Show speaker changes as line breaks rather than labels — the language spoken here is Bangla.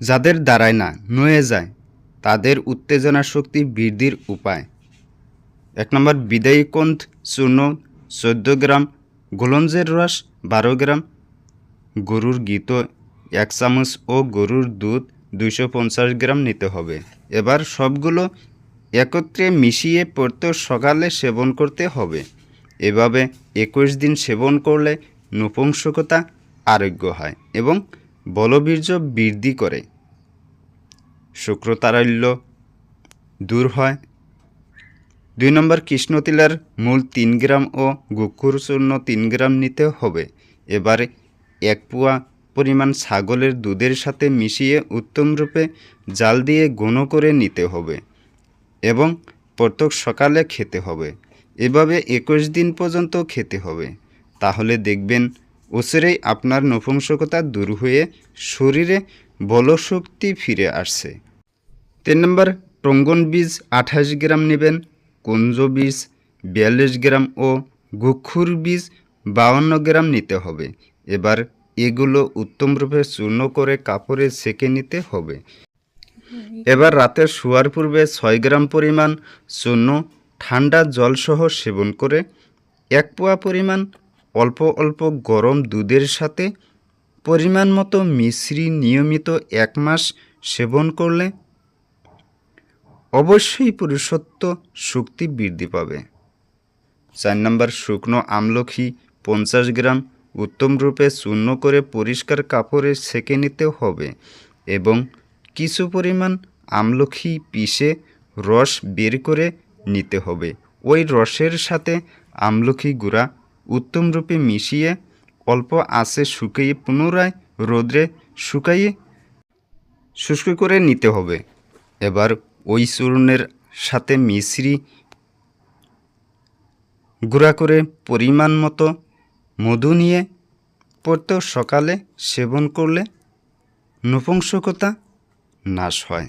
যাদের দাঁড়ায় না, নুয়ে যায়, তাদের উত্তেজনা শক্তি বৃদ্ধির উপায়। এক নম্বর, বিদায়ী কন্থ চূর্ণ চোদ্দ গ্রাম, গোলঞ্জের রস, বারো গ্রাম। গরুর গীত, এক চামচ ও গরুর দুধ, দুইশো পঞ্চাশ গ্রাম নিতে হবে। এবার সবগুলো একত্রে মিশিয়ে প্রত্যেক সকালে সেবন করতে হবে। এভাবে একুশ দিন সেবন করলে নপুংসকতা আরোগ্য হয় এবং বলবীর্য বৃদ্ধি করে। শুক্রতারল্য দূর হয়। দুই নম্বর কৃষ্ণতিলার মূল তিন গ্রাম ও গুক্ষুর চূর্ণ তিন গ্রাম নিতে হবে। এবারে এক পোয়া পরিমাণ ছাগলের দুধের সাথে মিশিয়ে উত্তম রূপে জাল দিয়ে ঘন করে নিতে হবে এবং প্রত্যেক সকালে খেতে হবে। এভাবে একুশ দিন পর্যন্ত খেতে হবে। তাহলে দেখবেন ওসরেই আপনার নপুংসকতা দূর হয়ে শরীরে বলশক্তি ফিরে আসছে। তিন নম্বর টঙ্গন বীজ আঠাশ গ্রাম নেবেন, কুঞ্জ বীজ বিয়াল্লিশ গ্রাম ও গুক্ষুর বীজ বাউন্ন গ্রাম নিতে হবে। এবার এগুলো উত্তমরূপে চূর্ণ করে কাপড়ে সেকে নিতে হবে। এবার রাতে শোয়ার পূর্বে ছয় গ্রাম পরিমাণ চূর্ণ ঠান্ডা জলসহ সেবন করে এক পোয়া পরিমাণ অল্প অল্প গরম দুধের সাথে পরিমাণ মতো মিশ্রি নিয়মিত এক মাস সেবন করলে অবশ্যই পুরুষত্ব শক্তি বৃদ্ধি পাবে। চার নম্বর, শুকনো আমলখি পঞ্চাশ গ্রাম উত্তম রূপে চূর্ণ করে পরিষ্কার কাপড়ে সেঁকে নিতে হবে এবং কিছু পরিমাণ আমলখি পিষে রস বের করে নিতে হবে। ওই রসের সাথে আমলখি গুঁড়া উত্তম রূপে মিশিয়ে অল্প আঁচে শুকিয়ে পুনরায় রোদ্রে শুকাইয়ে শুষ্ক করে নিতে হবে। এবার ওই চূর্ণের সাথে মিশ্রি গুঁড়া করে পরিমাণ মতো মধু নিয়ে প্রত্যেক সকালে সেবন করলে নপুংসকতা নাশ হয়।